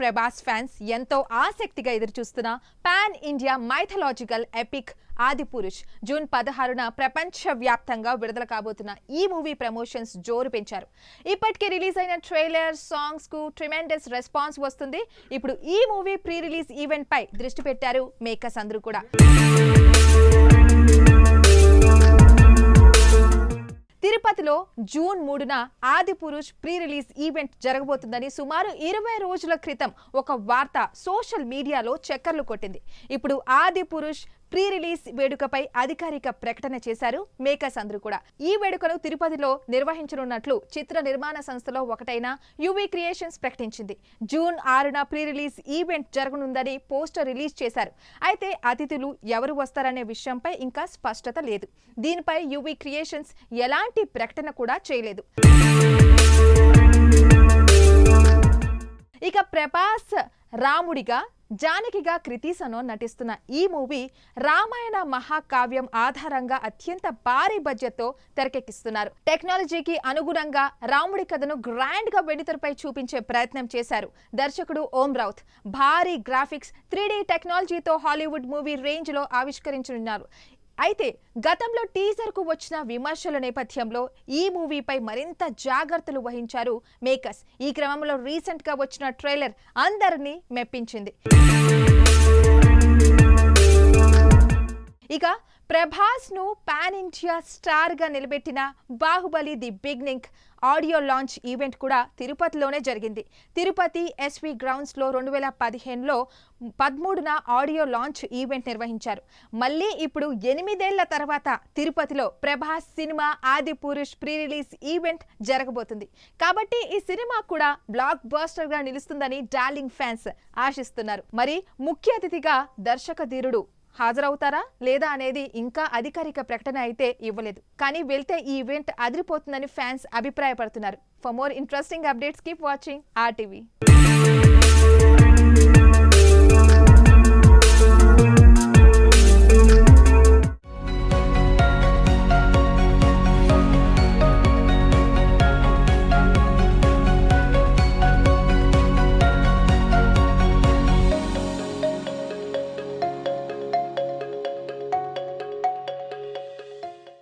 Prabhas fans ఎంతో ఆసక్తిగా ఎదురుచూస్తున్న pan India mythological epic Adipurush. June పదహారున ప్రపంచ వ్యాప్తంగా విడుదల కాబోతున్న ఈ మూవీ ప్రమోషన్స్ జోరు పెంచారు. ఇప్పటికే రిలీజ్ అయిన ట్రైలర్ సాంగ్స్కు ట్రిమెండస్ రెస్పాన్స్ వస్తుంది. ఇప్పుడు ఈ మూవీ ప్రీ రిలీజ్ ఈవెంట్ పై దృష్టి పెట్టారు మేకర్స్ అందరూ కూడా. తిరుపతిలో జూన్ మూడున Adi Purush pre release event జరగబోతుందని సుమారు ఇరవై రోజుల క్రితం ఒక వార్త సోషల్ మీడియాలో చక్కర్లు కొట్టింది. ఇప్పుడు ఆది పురుష్ ప్రీ రిలీజ్ వేడుకపై అధికారిక ప్రకటన చేశారు మేకర్స్ అందరూ కూడా. ఈ వేడుకను తిరుపతిలో నిర్వహించనున్నట్లు చిత్ర నిర్మాణ సంస్థలో ఒకటైన యువి క్రియేషన్స్ ప్రకటించింది. జూన్ ఆరున ప్రీ రిలీజ్ ఈవెంట్ జరగనుందని పోస్టర్ రిలీజ్ చేశారు. అయితే అతిథులు ఎవరు వస్తారనే విషయంపై ఇంకా స్పష్టత లేదు. దీనిపై యువి క్రియేషన్స్ ఎలాంటి ప్రకటన కూడా చేయలేదు. ఇక ప్రభాస్ రాముడిగా జానకిగా క్రితీసనో నటిస్తున్న ఈ మూవీ రామాయణ మహాకావ్యం ఆధారంగా అత్యంత భారీ బడ్జెట్తో తెరకెక్కిస్తున్నారు. టెక్నాలజీకి అనుగుణంగా రాముడి కథను గ్రాండ్గా వెడితెరపై చూపించే ప్రయత్నం చేశారు దర్శకుడు ఓం రౌత్. భారీ గ్రాఫిక్స్ త్రీ టెక్నాలజీతో హాలీవుడ్ మూవీ రేంజ్లో ఆవిష్కరించనున్నారు. అయితే గతంలో టీజర్కు వచ్చిన విమర్శల నేపథ్యంలో ఈ మూవీపై మరింత జాగ్రత్తలు వహించారు మేకర్స్. ఈ క్రమంలో రీసెంట్గా వచ్చిన ట్రైలర్ అందరినీ మెప్పించింది. ప్రభాస్ను ప్రభాస్ను పాన్ ఇండియా స్టార్గా నిలబెట్టిన Baahubali the beginning audio launch event కూడా తిరుపతిలోనే జరిగింది. తిరుపతి ఎస్వి గ్రౌండ్స్లో రెండు వేల పదిహేనులో పదమూడున ఆడియో లాంచ్ ఈవెంట్ నిర్వహించారు. మళ్ళీ ఇప్పుడు ఎనిమిదేళ్ళ తర్వాత తిరుపతిలో ప్రభాస్ సినిమా ఆది పురుష్ ప్రీ రిలీజ్ ఈవెంట్ జరగబోతుంది. కాబట్టి ఈ సినిమా కూడా బ్లాక్ బస్టర్గా నిలుస్తుందని డార్లింగ్ ఫ్యాన్స్ ఆశిస్తున్నారు. మరి ముఖ్య అతిథిగా దర్శక ధీరుడు హాజరవుతారా లేదా అనేది ఇంకా అధికారిక ప్రకటన అయితే ఇవ్వలేదు. కానీ వెళ్తే ఈ ఈవెంట్ అదిరిపోతుందని ఫ్యాన్స్ అభిప్రాయపడుతున్నారు. For more interesting updates keep watching RTV